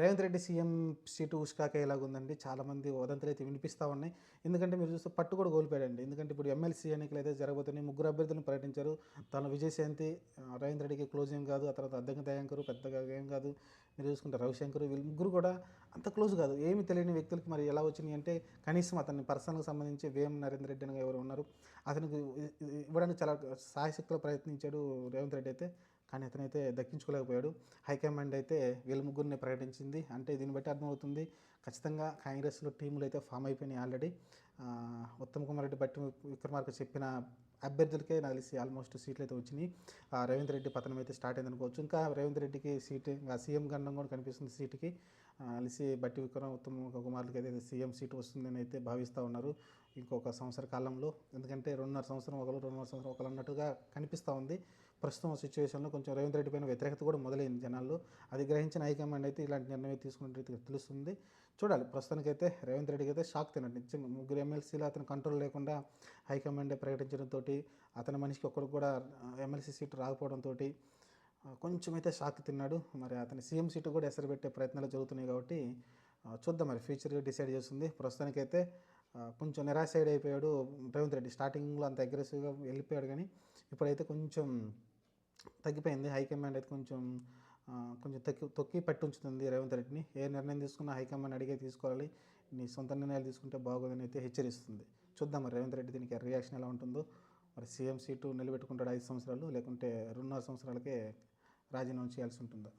Revanth Reddy CM seat ఉష్కాక ఎలాగుందండి చాలామంది వదంతులు అయితే వినిపిస్తూ ఉన్నాయి. ఎందుకంటే మీరు చూస్తే పట్టు కూడా కోల్పోయాడండి. ఎందుకంటే ఇప్పుడు ఎమ్మెల్సీ ఎన్నికలు అయితే జరగబోతున్నాయి ముగ్గురు అభ్యర్థులను ప్రకటించారు తన విజయశాంతి రేవంత్ రెడ్డికి క్లోజ్ ఏం కాదు. ఆ తర్వాత అద్దెక దయాంకరు పెద్దగా ఏం కాదు. మీరు చూసుకుంటే రవిశంకర్ వీళ్ళు ముగ్గురు కూడా అంత క్లోజ్ కాదు. ఏమి తెలియని వ్యక్తులకి మరి ఎలా వచ్చినాయి అంటే కనీసం అతన్ని పర్సనల్కి సంబంధించి వేం నరేంద్ర రెడ్డి అని ఎవరు ఉన్నారు. అతనికి ఇవ్వడానికి చాలా సాయశక్తులు ప్రయత్నించాడు రేవంత్ రెడ్డి అయితే. కానీ అతనైతే దక్కించుకోలేకపోయాడు. హైకమాండ్ అయితే వీళ్ళ ముగ్గురిని ప్రకటించింది. అంటే దీన్ని బట్టి అర్థమవుతుంది ఖచ్చితంగా కాంగ్రెస్లో టీములు అయితే ఫామ్ అయిపోయినాయి ఆల్రెడీ. ఉత్తమ్ కుమార్ రెడ్డి బట్టి విక్రమార్క చెప్పిన అభ్యర్థులకే నాకు తెలిసి ఆల్మోస్ట్ సీట్లు అయితే వచ్చినాయి. ఆ, రేవంత్ రెడ్డి పతనం అయితే స్టార్ట్ అయింది అనుకోవచ్చు. ఇంకా రేవంత్ రెడ్డికి సీట్ ఇంకా సీఎం గండం కూడా కనిపిస్తుంది సీటుకి. కలిసి బట్టి విక్రమ్ ఉత్తమ్ కుమార్కి అయితే సీఎం సీట్ వస్తుందని అయితే భావిస్తూ ఉన్నారు ఇంకొక సంవత్సర కాలంలో. ఎందుకంటే రెండున్నర సంవత్సరం ఒకరు రెండున్నర సంవత్సరం ఒకరు అన్నట్టుగా కనిపిస్తూ ఉంది. ప్రస్తుతం సిచ్యువేషన్లో కొంచెం రేవంత్ రెడ్డి పైన వ్యతిరేకత కూడా మొదలైంది జనాల్లో. అది గ్రహించిన హైకమాండ్ అయితే ఇలాంటి నిర్ణయం తీసుకున్నట్టు తెలుస్తుంది. చూడాలి. ప్రస్తుతానికైతే రేవంత్ రెడ్డికి అయితే షాక్ తినట్టు. నిజంగా ముగ్గురు ఎమ్మెల్సీలో అతను కంట్రోల్ లేకుండా హైకమాండే ప్రకటించడంతో అతని మనిషికి ఒక్కడికి కూడా ఎమ్మెల్సీ సీటు రాకపోవడంతో కొంచెం అయితే షాక్ తిన్నాడు. మరి అతని సీఎం సీటు కూడా ఎసరు పెట్టే ప్రయత్నాలు జరుగుతున్నాయి కాబట్టి చూద్దాం మరి ఫ్యూచర్ డిసైడ్ చేస్తుంది. ప్రస్తుతానికైతే కొంచెం నిరాశైడ్ అయిపోయాడు. రేవంత్ రెడ్డి స్టార్టింగ్లో అంత అగ్రెసివ్గా వెళ్ళిపోయాడు కానీ ఇప్పుడైతే కొంచెం తగ్గిపోయింది. హైకమాండ్ అయితే కొంచెం కొంచెం తొక్కి తొక్కి పట్టి ఉంచుతుంది రేవంత్ రెడ్డిని. ఏ నిర్ణయం తీసుకున్నా హైకమాండ్ అడిగే తీసుకోవాలి. నీ సొంత నిర్ణయాలు తీసుకుంటే బాగోదని అయితే హెచ్చరిస్తుంది. చూద్దాం మరి రేవంత్ రెడ్డి దీనికి రియాక్షన్ ఎలా ఉంటుందో. మరి సీఎం సీటు నిలబెట్టుకుంటాడు ఐదు సంవత్సరాలు లేకుంటే రెండున్నర సంవత్సరాలకే రాజీనామా చేయాల్సి ఉంటుందా?